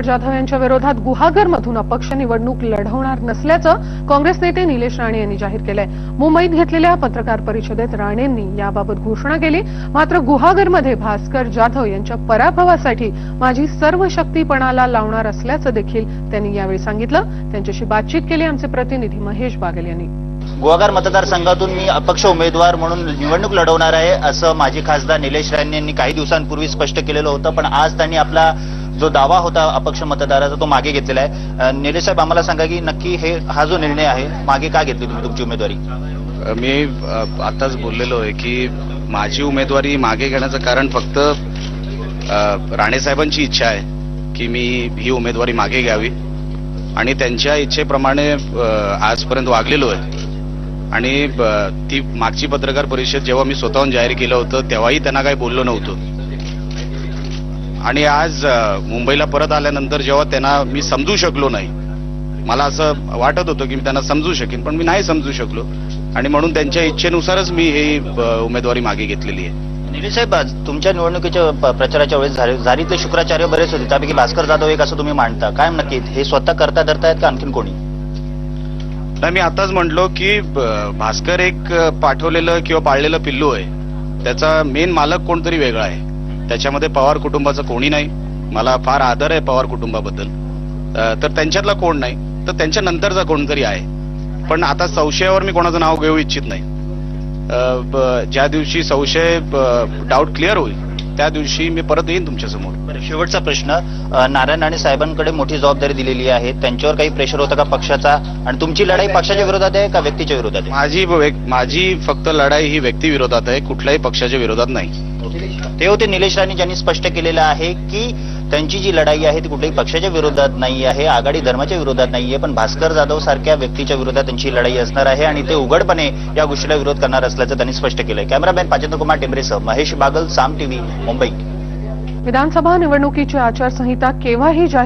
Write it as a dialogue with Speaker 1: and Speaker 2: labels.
Speaker 1: जाधव यांच्या विरोधात गुहागरमधून अपक्ष निवडणूक लढवणार नसल्याचं काँग्रेस नेते निलेश राणे यांनी जाहीर केलंय. मुंबईत घेतलेल्या पत्रकार परिषदेत राणेंनी याबाबत घोषणा केली. मात्र गुहागरमध्ये भास्कर जाधव यांच्या पराभवासाठी माझी सर्व शक्तीपणाला लावणार असल्याचं देखील त्यांनी यावेळी सांगितलं. त्यांच्याशी बातचीत केली आमचे प्रतिनिधी महेश बागल यांनी.
Speaker 2: गुहागर मतदारसंघातून मी अपक्ष उमेदवार म्हणून निवडणूक लढवणार आहे असं माजी खासदार निलेश राणे यांनी काही दिवसांपूर्वी स्पष्ट केलेलं होतं पण आज त्यांनी आपला जो दावा होता अपक्ष मतदाराचा तो मागे घेतलेला आहे. निलेश साहेब आम्हाला सांगा की नक्की हे हा जो निर्णय आहे मागे का घेतली तुम्ही तुमची उमेदवारी?
Speaker 3: मी आताच बोललेलो आहे की माझी उमेदवारी मागे घेण्याचं कारण फक्त राणेसाहेबांची इच्छा आहे की मी ही उमेदवारी मागे घ्यावी. आणि त्यांच्या इच्छेप्रमाणे आजपर्यंत वागलेलो आहे. आणि ती मागची पत्रकार परिषद जेव्हा मी स्वतःहून जाहीर केलं होतं तेव्हाही त्यांना काही बोललो नव्हतं. आणि आज मुंबईला परत आल्यानंतर जेव्हा त्यांना मी समजू शकलो नाही मला असं वाटत होतं की मी त्यांना समजू शकेन पण मी नाही समजू शकलो. आणि म्हणून त्यांच्या इच्छेनुसारच मी ही उमेदवारी मागे घेतलेली आहे.
Speaker 2: निलेश साहेब आज तुमच्या निवडणुकीच्या प्रचाराच्या वेळेस झाले- झारीतले शुक्राचार्य बरेच होते. त्यापैकी भास्कर जाधव एक असं तुम्ही मांडता. काय नक्की हे स्वतः करता धरतायत का आणखीन कोणी?
Speaker 3: नाही मी आताच म्हटलो की भास्कर एक पाठवलेलं किंवा पाळलेलं पिल्लू आहे. त्याचा मेन मालक कोणतरी वेगळा आहे. त्याच्यामध्ये पवार कुटुंबाचं कोणी नाही. मला फार आदर आहे पवार कुटुंबाबद्दल. तर त्यांच्यातला कोण नाही तर त्यांच्या नंतरचा कोणतरी आहे. पण आता संशयावर मी कोणाचं नाव घेऊ इच्छित नाही. ब- ज्या दिवशी संशय डाऊट क्लिअर होईल त्या दिवशी मी परत येईन तुमच्यासमोर.
Speaker 2: बरं, शेवटचा प्रश्न. नारायण राणे साहेबांकडे मोठी जबाबदारी दिलेली आहे. त्यांच्यावर काही प्रेशर होतं का पक्षाचा? आणि तुमची लढाई पक्षाच्या विरोधात आहे का व्यक्तीच्या विरोधात आहे?
Speaker 3: माझी माझी फक्त लढाई ही व्यक्ती विरोधात आहे कुठल्याही पक्षाच्या विरोधात नाही.
Speaker 2: ते होते निलेश राणे ज्यांनी स्पष्ट केलेलं आहे की त्यांची जी लढाई आहे ती कुठल्याही पक्षाच्या विरोधात नाही आहे आघाडी धर्माच्या विरोधात नाहीये पण भास्कर जाधव सारख्या व्यक्तीच्या विरोधात त्यांची लढाई असणार आहे आणि ते उघडपणे या गोष्टीला विरोध करणार असल्याचं त्यांनी स्पष्ट केलंय. कॅमेरामॅन पाचेंद्र कुमार टेंबरेसह महेश बागल साम टीव्ही मुंबई.
Speaker 1: विधानसभा निवडणुकीची आचारसंहिता केव्हाही जाहीर